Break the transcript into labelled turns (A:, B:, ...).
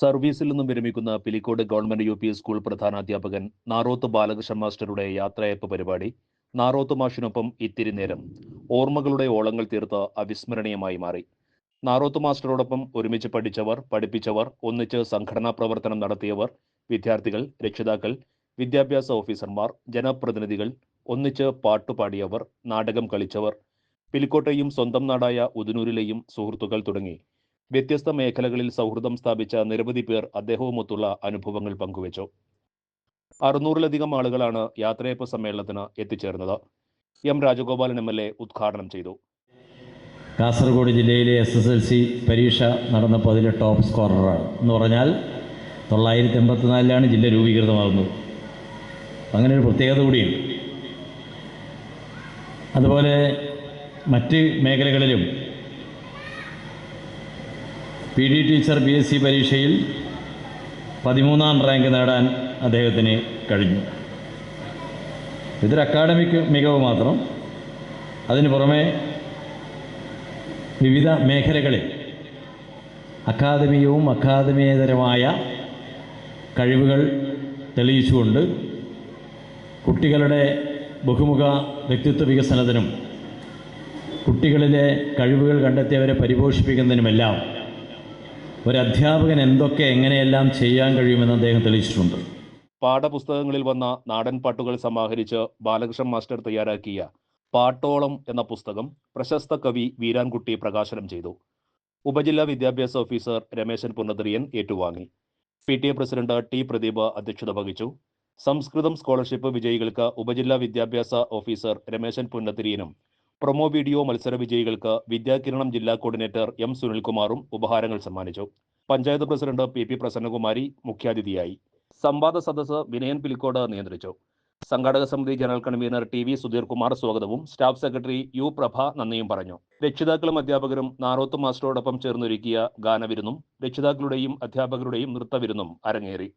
A: സർവീസിൽ നിന്നും വിരമിക്കുന്ന Pilicode government U P school പ്രധാനാധ്യാപകൻ Naroth Balakrishnan മാസ്റ്ററുടെ യാത്രയപ്പ് പരിപാടി നാറോത്ത് മാഷിനൊപ്പം ഇത്തിരി നേരം. ഓർമ്മകളുടെ ഓളങ്ങൾ തീർത്ത് അവിസ്മരണീയമായി മാറി. നാറോത്ത് മാസ്റ്ററോടൊപ്പം ഒരുമിച്ച് പഠിച്ചവർ പഠിപ്പിച്ചവർ ഒന്നിച്ച് സംഘടനാ പ്രവർത്തനം നടത്തിയവർ വിദ്യാർത്ഥികൾ രക്ഷിതാക്കൾ വിദ്യാഭ്യാസ ഓഫീസർമാർ ജനപ്രതിനിധികൾ ഒന്നിച്ച് പാട്ടുപാടിയവർ നാടകം കളിച്ചവർ പിലിക്കോട്ടെയും സ്വന്തം നാടായ ഉദനൂരിലെയും സുഹൃത്തുക്കൾ തുടങ്ങി. വ്യത്യസ്ത മേഖലകളിൽ സൗഹൃദം സ്ഥാപിച്ച നിരവധി പേർ അദ്ദേഹവുമൊത്തുള്ള അനുഭവങ്ങൾ പങ്കുവച്ചു. അറുന്നൂറിലധികം ആളുകളാണ് യാത്രയപ്പ് സമ്മേളനത്തിന് എത്തിച്ചേർന്നത്. M Rajagopalan M L A ഉദ്ഘാടനം ചെയ്തു.
B: കാസർഗോഡ് ജില്ലയിലെ എസ് എസ് എൽ സി പരീക്ഷ നടന്നപ്പോൾ അതിലെ ടോപ്പ് സ്കോററാണ്. എന്ന് പറഞ്ഞാൽ തൊള്ളായിരത്തി എൺപത്തിനാലിലാണ് ജില്ല രൂപീകൃതമാകുന്നത്. അങ്ങനെ ഒരു പ്രത്യേകത കൂടിയുണ്ട്. അതുപോലെ മറ്റ് മേഖലകളിലും P D teacher B S C പരീക്ഷയിൽ പതിമൂന്നാം റാങ്ക് നേടാൻ അദ്ദേഹത്തിന് കഴിഞ്ഞു. ഇതൊരു അക്കാഡമിക് മികവ് മാത്രം. അതിന് പുറമെ വിവിധ മേഖലകളിൽ അക്കാദമികവും അക്കാദമിയേതരമായ കഴിവുകൾ തെളിയിച്ചുകൊണ്ട് കുട്ടികളുടെ ബഹുമുഖ വ്യക്തിത്വ വികസനത്തിനും കുട്ടികളിലെ കഴിവുകൾ കണ്ടെത്തിയവരെ പരിപോഷിപ്പിക്കുന്നതിനുമെല്ലാം ഒരു അധ്യാപകൻ എന്തൊക്കെ എങ്ങനെയെല്ലാം ചെയ്യാൻ കഴിയുമെന്ന് അദ്ദേഹം തെളിയിച്ചിട്ടുണ്ട്.
A: പാഠപുസ്തകങ്ങളിൽ വന്ന നാടൻ പാട്ടുകൾ സമാഹരിച്ച് ബാലകൃഷ്ണൻ മാസ്റ്റർ തയ്യാറാക്കിയ പാട്ടോളം എന്ന പുസ്തകം പ്രശസ്ത കവി വീരാൻകുട്ടി പ്രകാശനം ചെയ്തു. ഉപജില്ലാ വിദ്യാഭ്യാസ ഓഫീസർ രമേശൻ പുന്നതിരിയൻ ഏറ്റുവാങ്ങി. P T A president T Pradeep അധ്യക്ഷത വഹിച്ചു. സംസ്കൃതം സ്കോളർഷിപ്പ് വിജയികൾക്ക് ഉപജില്ലാ വിദ്യാഭ്യാസ ഓഫീസർ രമേശൻ പുന്നതിരിയനും പ്രൊമോ വീഡിയോ മത്സര വിജയികൾക്ക് വിദ്യാകിരണം ജില്ലാ കോർഡിനേറ്റർ എം സുനിൽകുമാറും ഉപഹാരങ്ങൾ സമ്മാനിച്ചു. Panchayat president P P Prasannakumari മുഖ്യാതിഥിയായി. സംവാദ സദസ്സ് വിനയൻ പിലിക്കോട് നിയന്ത്രിച്ചു. സംഘാടക സമിതി general convener T V Sudheer Kumar സ്വാഗതവും സ്റ്റാഫ് സെക്രട്ടറി യു പ്രഭ നന്ദിയും പറഞ്ഞു. രക്ഷിതാക്കളും അധ്യാപകരും നാറോത്ത് മാസ്റ്ററോടൊപ്പം ചേർന്നൊരുക്കിയ ഗാനവിരുന്നും രക്ഷിതാക്കളുടെയും അധ്യാപകരുടെയും നൃത്തവിരുന്നും അരങ്ങേറി.